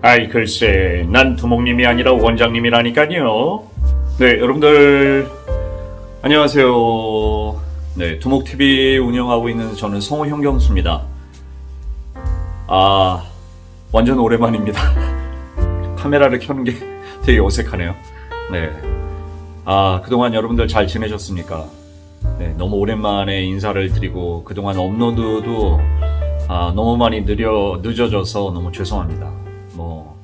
아이 글쎄 난 두목님이 아니라 원장님이라니까요. 네 여러분들. 안녕하세요. 네 두목TV 운영하고 있는 저는 성우 현경수입니다. 아 완전 오랜만입니다. 카메라를 켜는 게 되게 어색하네요. 네아 그동안 여러분들 잘 지내셨습니까? 네 너무 오랜만에 인사를 드리고 그동안 업로드도 아, 너무 많이 느려 늦어져서 너무 죄송합니다. 뭐,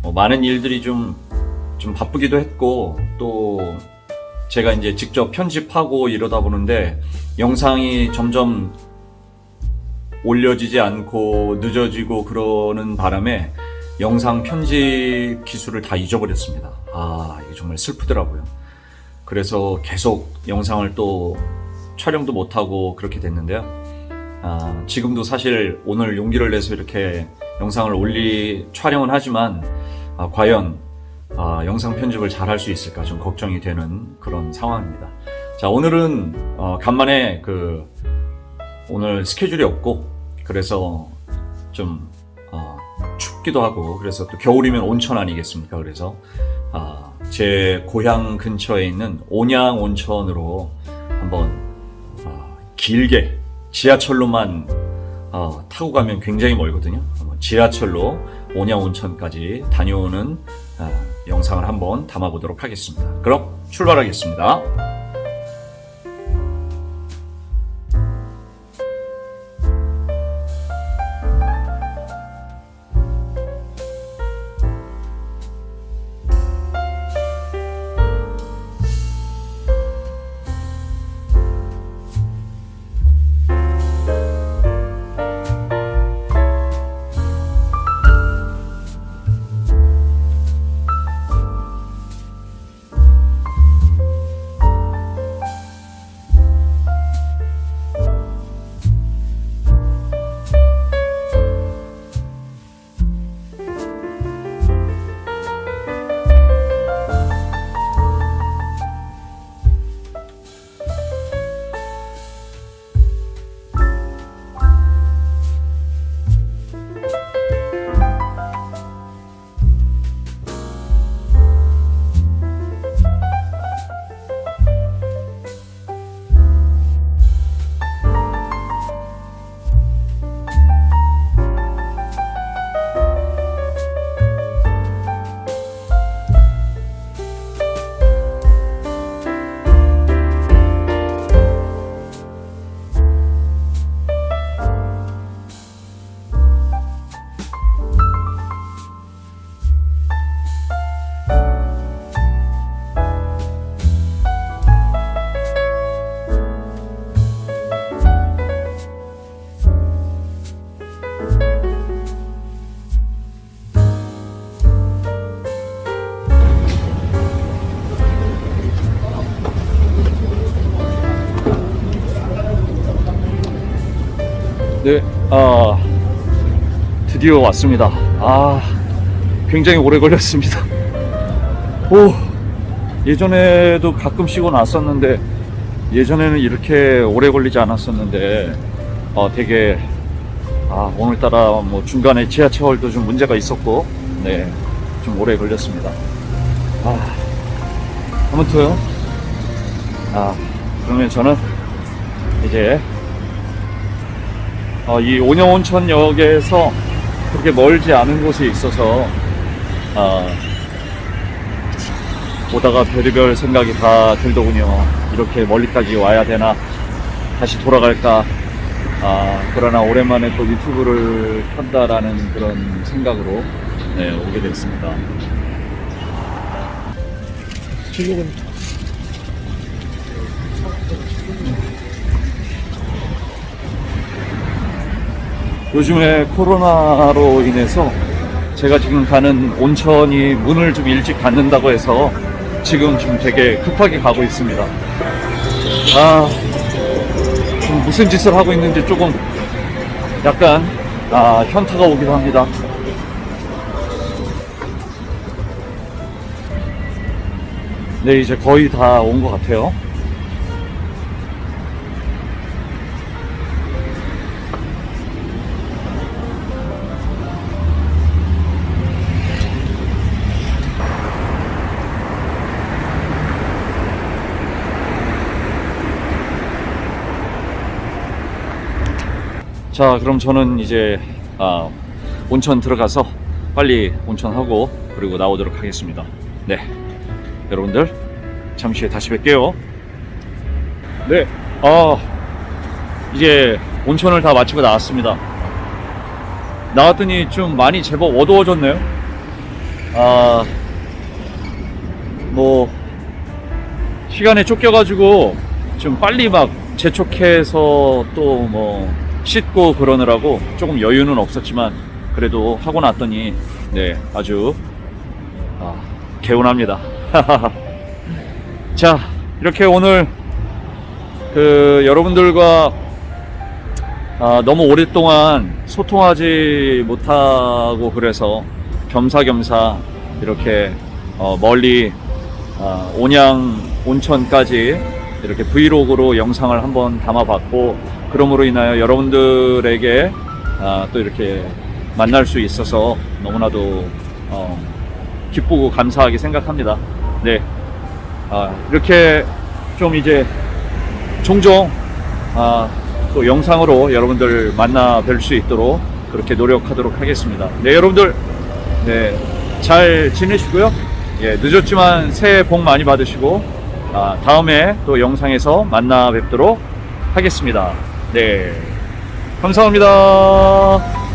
뭐 많은 일들이 좀, 좀 바쁘기도 했고, 또 제가 이제 직접 편집하고 이러다 보는데 영상이 점점 올려지지 않고 늦어지고 그러는 바람에 영상 편집 기술을 다 잊어버렸습니다. 아, 이게 정말 슬프더라고요. 그래서 계속 영상을 또 촬영도 못하고 그렇게 됐는데요. 아, 지금도 사실 오늘 용기를 내서 이렇게 영상을 올리 촬영은 하지만 아, 과연 아, 영상 편집을 잘 할 수 있을까 좀 걱정이 되는 그런 상황입니다. 자 오늘은 어, 간만에 그 오늘 스케줄이 없고 그래서 좀 어, 춥기도 하고 그래서 또 겨울이면 온천 아니겠습니까? 그래서 아, 제 고향 근처에 있는 온양 온천으로 한번 어, 길게 지하철로만 어, 타고 가면 굉장히 멀거든요. 한번 지하철로 온양 온천까지 다녀오는 어, 영상을 한번 담아보도록 하겠습니다. 그럼 출발하겠습니다. 네, 아 드디어 왔습니다. 아 굉장히 오래 걸렸습니다. 오 예전에도 가끔씩 왔었는데 예전에는 이렇게 오래 걸리지 않았었는데 어 되게 아 오늘따라 뭐 중간에 지하철도 좀 문제가 있었고 네 좀 오래 걸렸습니다. 아 아무튼 아 그러면 저는 이제 어, 이 온영온천역에서 그렇게 멀지 않은 곳에 있어서 어, 보다가 별의별 생각이 다 들더군요. 이렇게 멀리까지 와야 되나 다시 돌아갈까. 아, 그러나 오랜만에 또 유튜브를 켠다라는 그런 생각으로 네, 오게 됐습니다. 지금은 요즘에 코로나로 인해서 제가 지금 가는 온천이 문을 좀 일찍 닫는다고 해서 지금 좀 되게 급하게 가고 있습니다. 아, 좀 무슨 짓을 하고 있는지 조금 약간 아, 현타가 오기도 합니다. 네, 이제 거의 다 온 것 같아요. 자, 그럼 저는 이제 아, 온천 들어가서 빨리 온천하고 그리고 나오도록 하겠습니다. 네, 여러분들 잠시 후에 다시 뵐게요. 네, 아 이제 온천을 다 마치고 나왔습니다. 나왔더니 좀 많이 제법 어두워졌네요. 아, 뭐 시간에 쫓겨가지고 좀 빨리 막 재촉해서 또뭐 씻고 그러느라고 조금 여유는 없었지만 그래도 하고 났더니 네 아주 아, 개운합니다. 자 이렇게 오늘 그 여러분들과 아, 너무 오랫동안 소통하지 못하고 그래서 겸사겸사 이렇게 어, 멀리 아, 온양 온천까지 이렇게 브이로그로 영상을 한번 담아봤고 그럼으로 인하여 여러분들에게 아, 또 이렇게 만날 수 있어서 너무나도 어, 기쁘고 감사하게 생각합니다. 네, 아, 이렇게 좀 이제 종종 아, 또 영상으로 여러분들 만나 뵐 수 있도록 그렇게 노력하도록 하겠습니다. 네, 여러분들 네, 잘 지내시고요. 예, 늦었지만 새해 복 많이 받으시고 아, 다음에 또 영상에서 만나 뵙도록 하겠습니다. 네, 감사합니다.